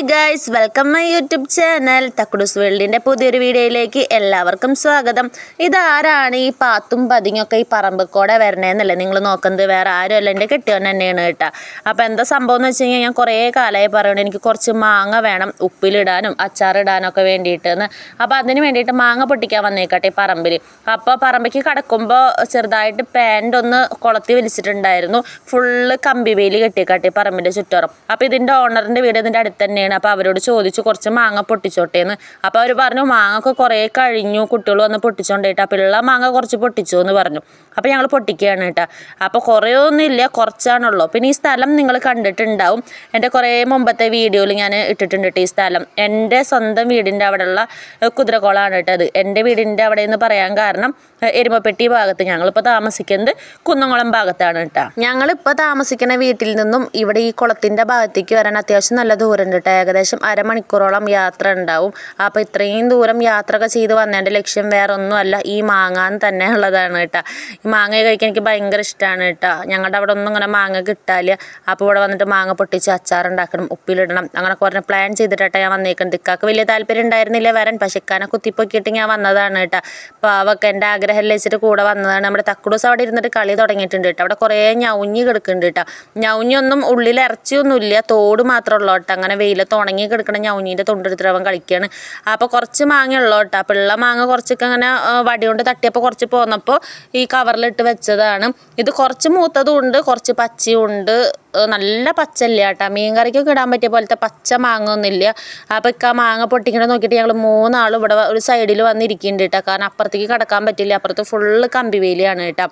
Hi guys welcome my YouTube channel Thakkudus വേൾഡിന്റെ പുതിയൊരു വീഡിയോയിലേക്ക് എല്ലാവർക്കും സ്വാഗതം. ഇതാരാണ് ഈ പാത്തും പതിങ്ങൊക്കെ ഈ പറമ്പിക്കൂടെ വരണേന്നല്ലേ? നിങ്ങൾ നോക്കുന്നത് വേറെ ആരുമല്ല എന്റെ കെട്ടിയവൻ തന്നെയാണ് കേട്ടോ. അപ്പോൾ എന്താ സംഭവം എന്ന് വെച്ച് കഴിഞ്ഞാൽ ഞാൻ കുറേ കാലമായി പറയുന്നത് എനിക്ക് കുറച്ച് മാങ്ങ വേണം ഉപ്പിലിടാനും അച്ചാറിടാനൊക്കെ വേണ്ടിയിട്ടെന്ന്. അപ്പോൾ അതിന് വേണ്ടിയിട്ട് മാങ്ങ പൊട്ടിക്കാൻ വന്നേക്കട്ടെ ഈ പറമ്പിൽ അപ്പോൾ പറമ്പിക്ക് കടക്കുമ്പോൾ ചെറുതായിട്ട് പാന്റ് ഒന്ന് കുളത്തി വലിച്ചിട്ടുണ്ടായിരുന്നു. ഫുള്ള് കമ്പി വേലി കെട്ടിയേക്കട്ടെ ഈ പറമ്പിന്റെ ചുറ്റോറം. അപ്പോൾ ഇതിന്റെ ഓണറിന്റെ വീട് ഇതിന്റെ അടുത്ത് തന്നെയാണ്. അപ്പോൾ അവരോട് ചോദിച്ചു കുറച്ച് മാങ്ങ പൊട്ടിച്ചോട്ടേന്ന്. അപ്പോൾ അവർ പറഞ്ഞു മാങ്ങ ഒക്കെ കുറേ കഴിഞ്ഞു. കുട്ടികൾ വന്ന് പൊട്ടിച്ചോണ്ടേട്ടാ. അപ്പോൾ ഉള്ള മാങ്ങ കുറച്ച് പൊട്ടിച്ചു എന്ന് പറഞ്ഞു. അപ്പോൾ ഞങ്ങൾ പൊട്ടിക്കുകയാണ് കേട്ടോ. അപ്പോൾ കുറേ ഒന്നുമില്ല കുറച്ചാണുള്ളൂ. പിന്നെ ഈ സ്ഥലം നിങ്ങൾ കണ്ടിട്ടുണ്ടാവും. എന്റെ കുറേ മുമ്പത്തെ വീഡിയോയിൽ ഞാൻ ഇട്ടിട്ടുണ്ട് ഈ സ്ഥലം. എന്റെ സ്വന്തം വീടിന്റെ അവിടെയുള്ള കുതിരക്കോളാണ് കുതിരക്കുളമാണ് കേട്ടോ അത്. എന്റെ വീടിന്റെ അവിടെ എന്ന് പറയാൻ കാരണം എരുമപ്പെട്ടി ഭാഗത്ത് ഞങ്ങളിപ്പോൾ താമസിക്കുന്നത് കുന്നംകുളം ഭാഗത്താണ് കേട്ടോ. ഞങ്ങളിപ്പോൾ താമസിക്കുന്ന വീട്ടിൽ നിന്നും ഇവിടെ ഈ കുളത്തിന്റെ ഭാഗത്തേക്ക് വരാൻ അത്യാവശ്യം നല്ല ദൂരം കേട്ടോ. ഏകദേശം അരമണിക്കൂറോളം യാത്ര ഉണ്ടാവും. അപ്പോൾ ഇത്രയും ദൂരം യാത്രയൊക്കെ ചെയ്ത് വന്നതിന്റെ ലക്ഷ്യം വേറെ ഒന്നുമല്ല ഈ മാങ്ങാൻ തന്നെ ഉള്ളതാണ് കേട്ടോ. ഈ മാങ്ങ കഴിക്കാൻ എനിക്ക് ഭയങ്കര ഇഷ്ടമാണ് കേട്ടോ. ഞങ്ങളുടെ അവിടെ ഒന്നും ഇങ്ങനെ മാങ്ങ കിട്ടാല്ല. അപ്പോൾ ഇവിടെ വന്നിട്ട് മാങ്ങ പൊട്ടിച്ച് അച്ചാറുണ്ടാക്കണം ഉപ്പിലിടണം. അങ്ങനെ കുറേ പ്ലാൻ ചെയ്തിട്ടാ ഞാൻ വന്നേക്കുന്നത് ഇക്കാക്ക് വലിയ താല്പര്യം ഉണ്ടായിരുന്നില്ല വരാൻ പക്ഷെ ഇക്കാനെ കുത്തിപ്പൊക്കിയിട്ട് ഞാൻ വന്നതാണ് കേട്ടോ. പാവൊക്കെ എന്റെ ആഗ്രഹം ലഭിച്ചിട്ട് കൂടെ വന്നതാണ്. നമ്മുടെ തക്കുടൂസ് അവിടെ ഇരുന്നിട്ട് കളി തുടങ്ങിയിട്ടുണ്ട് കേട്ടോ. അവിടെ കുറേ ഞൗഞ്ഞി കിടക്കുന്നുണ്ട് കേട്ടോ. ഞൗഞ്ഞൊന്നും ഉള്ളിൽ ഇറച്ചിയൊന്നുമില്ല തോട് മാത്രമേ ഉള്ളൂ കേട്ടോ. അങ്ങനെ വെയിലത്ത് ഉണങ്ങി കിടക്കണ ഞൗഞ്ഞീന്റെ തൊണ്ടെടുത്തിട്ട് അവൻ കളിക്കുകയാണ് അപ്പോൾ കുറച്ച് മാങ്ങ ഉള്ളൂ കേട്ടോ. അപ്പോൾ ഉള്ള മാങ്ങ കുറച്ചൊക്കെ അങ്ങനെ വടി കൊണ്ട് തട്ടിയപ്പോൾ കുറച്ച് പോന്നപ്പോൾ ഈ കവറിലിട്ട് വെച്ചതാണ്. ഇത് കുറച്ച് മൂത്തതും ഉണ്ട് കുറച്ച് പച്ചയുണ്ട് നല്ല പച്ചല്ല കേട്ടോ. മീൻ കറിക്കൊക്കെ ഇടാൻ പറ്റിയ പോലത്തെ പച്ച മാങ്ങ ഒന്നുമില്ല. അപ്പോൾ ഇക്ക മാങ്ങ പൊട്ടിക്കണ നോക്കിയിട്ട് ഞങ്ങൾ മൂന്നാളും ഇവിടെ ഒരു സൈഡിൽ വന്നിരിക്കുന്നുണ്ട് കേട്ടോ. കാരണം അപ്പുറത്തേക്ക് കിടക്കാൻ പറ്റില്ല. അപ്പുറത്ത് ഫുള്ള് കമ്പി വേലിയാണ് കേട്ടോ.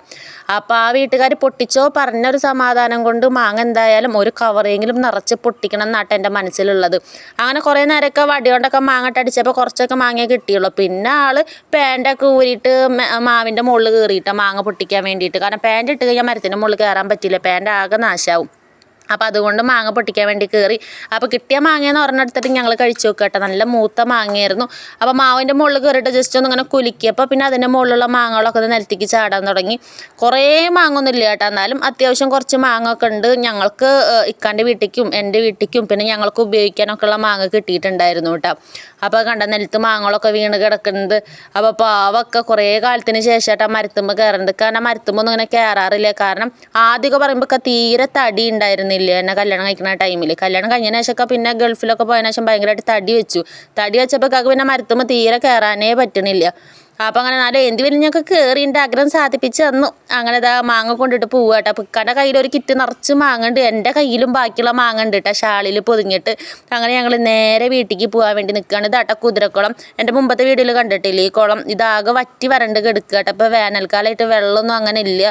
അപ്പോൾ ആ വീട്ടുകാർ പൊട്ടിച്ചോ പറഞ്ഞൊരു സമാധാനം കൊണ്ട് മാങ്ങ എന്തായാലും ഒരു കവറെങ്കിലും നിറച്ച് പൊട്ടിക്കണം എന്നാട്ടോ എന്റെ മനസ്സിലുള്ളത് അങ്ങനെ കുറേ നേരമൊക്കെ വടികൊണ്ടൊക്കെ മാങ്ങട്ട് മാങ്ങ അടിച്ചപ്പോൾ കുറച്ചൊക്കെ മാങ്ങ കിട്ടിയുള്ളൂ. പിന്നെ ആൾ പാന്റൊക്കെ ഊരിയിട്ട് മാവിന്റെ മുകളിൽ കയറിയിട്ട് മാങ്ങ പൊട്ടിക്കാൻ വേണ്ടിയിട്ട്. കാരണം പാന്റ് ഇട്ട് കഴിഞ്ഞാൽ മരത്തിന്റെ മുകളിൽ കയറാൻ പറ്റില്ല. പാന്റ് ആകെ നാശാവും. അപ്പോൾ അതുകൊണ്ട് മാങ്ങ പൊട്ടിക്കാൻ വേണ്ടി കയറി അപ്പോൾ കിട്ടിയ മാങ്ങയെന്ന് പറഞ്ഞെടുത്തിട്ട് ഞങ്ങൾ കഴിച്ചു നോക്കുക കേട്ടോ. നല്ല മൂത്ത മാങ്ങയായിരുന്നു. അപ്പോൾ മാവിന്റെ മുകളിൽ കയറിയിട്ട് ജസ്റ്റ് ഒന്ന് ഇങ്ങനെ കുലുക്കിയപ്പോൾ പിന്നെ അതിന്റെ മുകളിലുള്ള മാങ്ങകളൊക്കെ ഒന്ന് നിലത്തേക്ക് ചാടാൻ തുടങ്ങി. കുറേ മാങ്ങൊന്നും ഇല്ല കേട്ടോ. എന്നാലും അത്യാവശ്യം കുറച്ച് മാങ്ങ ഒക്കെ ഉണ്ട്. ഞങ്ങൾക്ക് ഇക്കാന്റെ വീട്ടിലേക്കും എന്റെ വീട്ടിലേക്കും പിന്നെ ഞങ്ങൾക്ക് ഉപയോഗിക്കാനൊക്കെ ഉള്ള മാങ്ങ കിട്ടിയിട്ടുണ്ടായിരുന്നു കേട്ടോ. അപ്പോൾ കണ്ട നിലത്ത് മാങ്ങകളൊക്കെ വീണ് കിടക്കുന്നത് അപ്പോൾ പാവൊക്കെ കുറേ കാലത്തിന് ശേഷമായിട്ട് ആ മരത്തുമ്പോൾ കയറുന്നത് കാരണം മരത്തുമ്പോൾ ഒന്നും ഇങ്ങനെ കയറാറില്ല കാരണം ആദ്യമൊക്കെ പറയുമ്പോൾ തീരെ തടി ഉണ്ടായിരുന്നില്ല. എന്നെ കല്യാണം കഴിക്കുന്ന ടൈമിൽ കല്യാണം കഴിഞ്ഞതിന് ശേഷമൊക്കെ പിന്നെ ഗൾഫിലൊക്കെ പോയതിനു ശേഷം ഭയങ്കരമായിട്ട് തടി വെച്ചു. തടി വെച്ചപ്പോൾ പിന്നെ മരത്തുമ്പോൾ തീരെ കയറാനേ പറ്റണില്ല. അപ്പോൾ അങ്ങനെ നല്ല എന്ത് വലിയ ഞങ്ങൾക്ക് കയറി എന്റെ ആഗ്രഹം സാധിപ്പിച്ച് തന്നു. അങ്ങനെ ഇതാ മാങ്ങ കൊണ്ടിട്ട് പോവുക കേട്ടോ പിക്കാന്റെ കയ്യിൽ ഒരു കിറ്റ് നിറച്ച് മാങ്ങണ്ട് എന്റെ കയ്യിലും ബാക്കിയുള്ള മാങ്ങ ഉണ്ട് കേട്ടോ ഷാളിൽ പൊതിഞ്ഞിട്ട്. അങ്ങനെ ഞങ്ങൾ നേരെ വീട്ടിലേക്ക് പോകാൻ വേണ്ടി നിൽക്കുകയാണ് ഇതാട്ട കുതിരക്കുളം. എന്റെ മുമ്പത്തെ വീഡിയോയിൽ കണ്ടിട്ടില്ല? ഈ കുളം ഇതാകെ വറ്റി വരണ്ട് കിടക്കുക കേട്ടോ അപ്പോൾ വേനൽക്കാലമായിട്ട് വെള്ളമൊന്നും അങ്ങനെ ഇല്ല.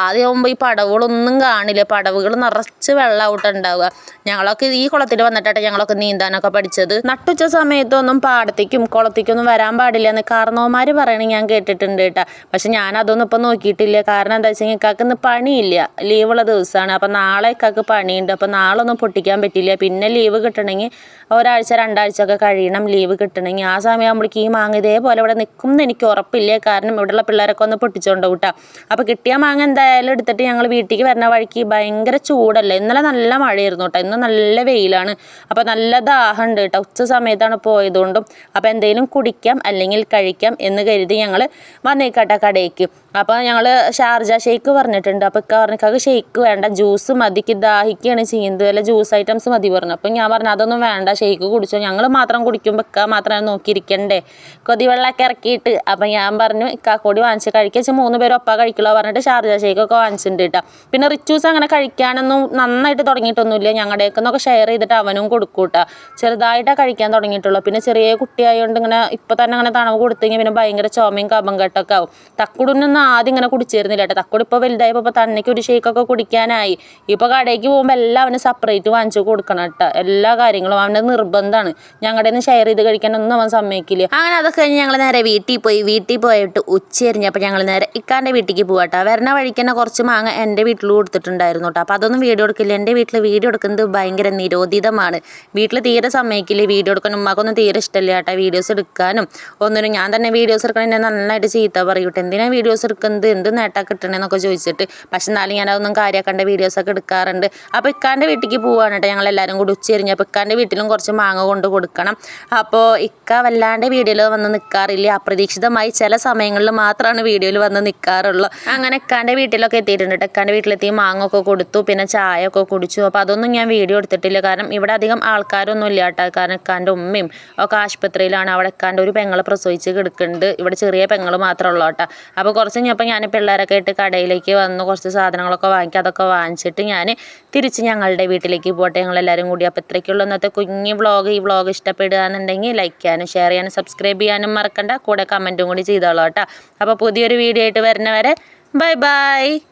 ആദ്യം ആകുമ്പോൾ ഈ പടവുകളൊന്നും കാണില്ല. പടവുകൾ നിറച്ച് വെള്ളമായിട്ട് ഉണ്ടാവുക ഞങ്ങളൊക്കെ ഈ കുളത്തിൽ വന്നിട്ടാട്ടെ ഞങ്ങളൊക്കെ നീന്താനൊക്കെ പഠിച്ചത്. നട്ടുച്ച സമയത്തൊന്നും പാടത്തേക്കും കുളത്തേക്കൊന്നും വരാൻ പാടില്ല എന്ന് കാരണവന്മാർ പറയണ ഞാൻ കേട്ടിട്ടുണ്ട് കേട്ടോ പക്ഷെ ഞാൻ അതൊന്നും ഇപ്പം നോക്കിയിട്ടില്ല. കാരണം എന്താ വെച്ചാൽ ഇക്കാക്ക് ഇന്ന് പണിയില്ല. ലീവുള്ള ദിവസമാണ് അപ്പം നാളെ ഇക്കാക്ക് പണിയുണ്ട്. അപ്പം നാളെ ഒന്നും പൊട്ടിക്കാൻ പറ്റില്ല. പിന്നെ ലീവ് കിട്ടണമെങ്കിൽ ഒരാഴ്ച രണ്ടാഴ്ച ഒക്കെ കഴിയണം ലീവ് കിട്ടണമെങ്കിൽ. ആ സമയമാകുമ്പോഴേക്ക് ഈ മാങ്ങ ഇതേപോലെ ഇവിടെ നിൽക്കും എനിക്ക് ഉറപ്പില്ല. കാരണം ഇവിടെയുള്ള പിള്ളേരൊക്കെ ഒന്ന് പൊട്ടിച്ചോണ്ട് കൂട്ടാ അപ്പോൾ കിട്ടിയ മാങ്ങ എന്തായാലും എടുത്തിട്ട് ഞങ്ങൾ വീട്ടിലേക്ക് വരുന്ന വഴിക്ക് ഭയങ്കര ചൂടല്ലേ. ഇന്നലെ നല്ല മഴയായിരുന്നു കേട്ടോ ഇന്ന് നല്ല വെയിലാണ്. അപ്പോൾ നല്ല ദാഹമുണ്ട് കേട്ടോ ഉച്ച സമയത്താണ് പോയതുകൊണ്ടും. അപ്പോൾ എന്തെങ്കിലും കുടിക്കാം അല്ലെങ്കിൽ കഴിക്കാം എന്ന് കരുതി ഞങ്ങൾ വന്നേക്കട്ടെ കടയ്ക്ക് അപ്പോൾ ഞങ്ങൾ ഷാർജ ഷേക്ക് പറഞ്ഞിട്ടുണ്ട്. അപ്പോൾ ഇക്ക പറഞ്ഞിക്കാക്ക് ഷേക്ക് വേണ്ട ജ്യൂസ് മതിക്ക് ദാഹിക്കുകയാണ് ചെയ്യുന്നത്. അല്ല ജ്യൂസ് ഐറ്റംസ് മതി പറഞ്ഞു. അപ്പോൾ ഞാൻ പറഞ്ഞു അതൊന്നും വേണ്ട ഷേക്ക് കുടിച്ചോ. ഞങ്ങൾ മാത്രം കുടിക്കുമ്പോൾ ഇക്ക മാത്രം നോക്കിയിരിക്കണ്ടേ. കൊതിവെള്ളമൊക്കെ ഇറക്കിയിട്ട്. അപ്പം ഞാൻ പറഞ്ഞു ഇക്കാക്കോടി വാങ്ങിച്ച് കഴിക്കുക മൂന്ന് പേരും ഒപ്പ കഴിക്കുള്ളൂ പറഞ്ഞിട്ട് ഷാർജ ഷേക്കൊക്കെ വാങ്ങിച്ചിട്ടുണ്ട് കേട്ടോ പിന്നെ റിച്ചൂസ് അങ്ങനെ കഴിക്കാനൊന്നും നന്നായിട്ട് തുടങ്ങിയിട്ടൊന്നുമില്ല. ഞങ്ങളുടെയൊക്കെ ഷെയർ ചെയ്തിട്ട് അവനും കൊടുക്കൂട്ടാ കേട്ടോ ചെറുതായിട്ടാണ് കഴിക്കാൻ തുടങ്ങിയിട്ടുള്ളൂ. പിന്നെ ചെറിയ കുട്ടിയായതുകൊണ്ട് ഇങ്ങനെ ഇപ്പോൾ തന്നെ അങ്ങനെ തണവ് കൊടുത്തെങ്കിൽ പിന്നെ ഭയങ്കര ചുമയും കപം കെട്ടൊക്കെ ആവും. തക്കുടിനൊന്നും ആദ്യം ഇങ്ങനെ കുടിച്ചിരുന്നില്ല കേട്ടോ. തക്കുടി ഇപ്പോൾ വലുതായപ്പോൾ ഇപ്പോൾ തന്നയ്ക്ക് ഒരു ഷേക്കൊക്കെ കുടിക്കാനായി. ഇപ്പോൾ കടയ്ക്ക് പോകുമ്പോൾ എല്ലാം അവന് സെപ്പറേറ്റ് വാങ്ങിച്ചു കൊടുക്കണം കേട്ടോ. എല്ലാ കാര്യങ്ങളും അവന്റെ നിർബന്ധമാണ്. ഞങ്ങളുടെ നിന്ന് ഷെയർ ചെയ്ത് കഴിക്കാനൊന്നും അവൻ സമ്മതിക്കില്ല. അങ്ങനെ അതൊക്കെ കഴിഞ്ഞ് ഞങ്ങൾ നേരെ വീട്ടിൽ പോയി. വീട്ടിൽ പോയിട്ട് ഉച്ചയറിഞ്ഞപ്പോൾ ഞങ്ങൾ നേരെ ഇക്കാന്റെ വീട്ടിലേക്ക് പോകട്ടോ വരണ വഴിക്ക് തന്നെ കുറച്ച് മാങ്ങ എന്റെ വീട്ടിൽ കൊടുത്തിട്ടുണ്ടായിരുന്നു കേട്ടോ. അപ്പോൾ അതൊന്നും വീഡിയോ എടുക്കില്ല. എന്റെ വീട്ടിൽ വീഡിയോ എടുക്കുന്നത് ഭയങ്കര നിരോധിതമാണ്. വീട്ടിൽ തീരെ സമ്മതിക്കില്ല. വീഡിയോ എടുക്കാൻ ഉമ്മാക്കൊന്നും തീരെ ഇഷ്ടമില്ല കേട്ടോ. വീഡിയോസ് എടുക്കാനും. ഒന്നിനും ഞാൻ തന്നെ വീഡിയോസ് എടുക്കാൻ എന്നെ നന്നായിട്ട് ചീത്ത പറയൂട്ടെ എന്തിനാ വീഡിയോസ് എടുക്കുന്നത്? എന്ത് നേട്ടാ കിട്ടണേന്നൊക്കെ ചോദിച്ചിട്ട്. പക്ഷെ എന്നാലും ഞാൻ അതൊന്നും കാര്യമാക്കേണ്ട വീഡിയോസൊക്കെ എടുക്കാറുണ്ട്. അപ്പോൾ ഇക്കാന്റെ വീട്ടിലേക്ക് പോവാണ് കേട്ടോ ഞങ്ങൾ എല്ലാവരും കൂടി ഉച്ചരിഞ്ഞ്. അപ്പോൾ ഇക്കാന്റെ വീട്ടിലും കുറച്ച് മാങ്ങ കൊണ്ട് കൊടുക്കണം. അപ്പോൾ ഇക്ക വല്ലാണ്ട് വീഡിയോയിൽ വന്ന് നിൽക്കാറില്ല അപ്രതീക്ഷിതമായി ചില സമയങ്ങളിൽ മാത്രമാണ് വീഡിയോയിൽ വന്ന് നിൽക്കാറുള്ളൂ അങ്ങനെ ഇക്കാന്റെ വീട്ടിലൊക്കെ എത്തിയിട്ടുണ്ട് ഇക്കാന്റെ വീട്ടിലെത്തി മാങ്ങൊക്കെ കൊടുത്തു പിന്നെ ചായ ഒക്കെ കുടിച്ചു. അപ്പോൾ അതൊന്നും ഞാൻ വീഡിയോ എടുത്തിട്ടില്ല. കാരണം ഇവിടെ അധികം ആൾക്കാരൊന്നും ഇല്ല കേട്ടോ കാരണം ഇക്കാന്റെ ഉമ്മയും ഒക്കെ ആശുപത്രിയിലാണ്. അവിടെ ഇക്കാന്റെ ഒരു പെങ്ങളെ പ്രസവിച്ച് കിടക്കുന്നുണ്ട്. ഇവിടെ ചെറിയ പെങ്ങൾ മാത്രമേ ഉള്ളൂ കേട്ടോ. അപ്പോൾ കുറച്ച് കഴിഞ്ഞപ്പോൾ ഞാൻ പിള്ളേരൊക്കെ ഇട്ട് കടയിലേക്ക് വന്ന്. കുറച്ച് സാധനങ്ങളൊക്കെ വാങ്ങിക്കുക അതൊക്കെ വാങ്ങിച്ചിട്ട് ഞാൻ തിരിച്ച് ഞങ്ങളുടെ വീട്ടിലേക്ക് പോട്ടെ. ഞങ്ങളെല്ലാവരും കൂടി. അപ്പോൾ ഇത്രയ്ക്കുള്ള ഇന്നത്തെ കുഞ്ഞ് വ്ളോഗ് ഈ വ്ളോഗ് ഇഷ്ടപ്പെടുക എന്നുണ്ടെങ്കിൽ ലൈക്ക് ചെയ്യാനും ഷെയർ ചെയ്യാനും സബ്സ്ക്രൈബ് ചെയ്യാനും മറക്കണ്ട. കൂടെ കമന്റും കൂടി ചെയ്തോളൂ കേട്ടോ. അപ്പോൾ പുതിയൊരു വീഡിയോ ആയിട്ട് വരുന്നവരെ ബൈ ബൈ